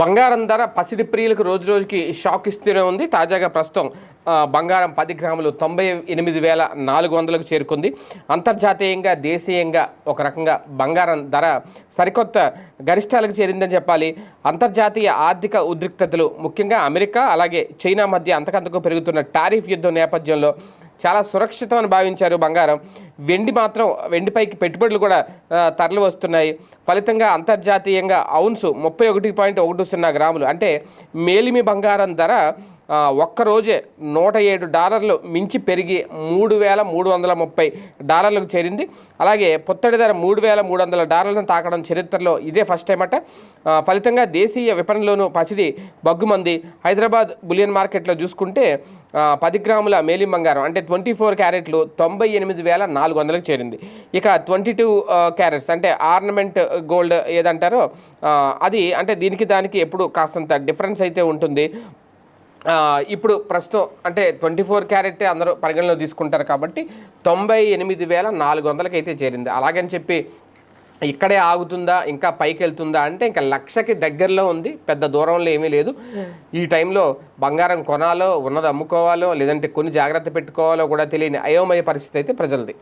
బంగారం ధర పసిడి ప్రియులకు రోజు రోజుకి షాక్ ఇస్తూనే ఉంది. తాజాగా ప్రస్తుతం బంగారం పది గ్రాములు తొంభై ఎనిమిది వేల నాలుగు వందలకు చేరుకుంది. అంతర్జాతీయంగా దేశీయంగా ఒక రకంగా బంగారం ధర సరికొత్త గరిష్టాలకు చేరిందని చెప్పాలి. అంతర్జాతీయ ఆర్థిక ఉద్రిక్తతలు ముఖ్యంగా అమెరికా అలాగే చైనా మధ్య అంతకంతకు పెరుగుతున్న టారిఫ్ యుద్ధం నేపథ్యంలో చాలా సురక్షితం అని భావించారు బంగారం. వెండి మాత్రం వెండిపైకి పెట్టుబడులు కూడా తరలి వస్తున్నాయి. ఫలితంగా అంతర్జాతీయంగా అవున్స్ ముప్పై ఒకటి పాయింట్ ఒకటి సున్నా గ్రాములు. అంటే మేలిమి బంగారం ధర ఒక్కరోజే నూట ఏడు డాలర్లు మించి పెరిగి మూడు వేల మూడు వందల ముప్పై డాలర్లకు చేరింది. అలాగే పొత్తడి ధర మూడు వేల మూడు వందల డాలర్లను తాకడం చరిత్రలో ఇదే ఫస్ట్ టైం అట. ఫలితంగా దేశీయ విపణిలోనూ పసిడి బగ్గుమంది. హైదరాబాద్ బులియన్ మార్కెట్లో చూసుకుంటే పది గ్రాముల మేలిం బంగారం అంటే ట్వంటీ ఫోర్ క్యారెట్లు తొంభై ఎనిమిది వేల నాలుగు వందలకు చేరింది. ఇక ట్వంటీ టూ క్యారెట్స్ అంటే ఆర్నమెంట్ గోల్డ్ ఏదంటారో అది అంటే దీనికి దానికి ఎప్పుడు కాస్తంత డిఫరెన్స్ అయితే ఉంటుంది. ఇప్పుడు ప్రస్తుతం అంటే ట్వంటీ ఫోర్ క్యారెట్ అందరూ పరిగణలో తీసుకుంటారు కాబట్టి తొంభై ఎనిమిది వేల నాలుగు వందలకి అయితే చేరింది. అలాగని చెప్పి ఇక్కడే ఆగుతుందా ఇంకా పైకి వెళ్తుందా అంటే ఇంకా లక్షకి దగ్గరలో ఉంది పెద్ద దూరంలో ఏమీ లేదు. ఈ టైంలో బంగారం కొనాలో ఉన్నది అమ్ముకోవాలో లేదంటే కొన్ని జాగ్రత్త పెట్టుకోవాలో కూడా తెలియని అయోమయ పరిస్థితి అయితే ప్రజలది.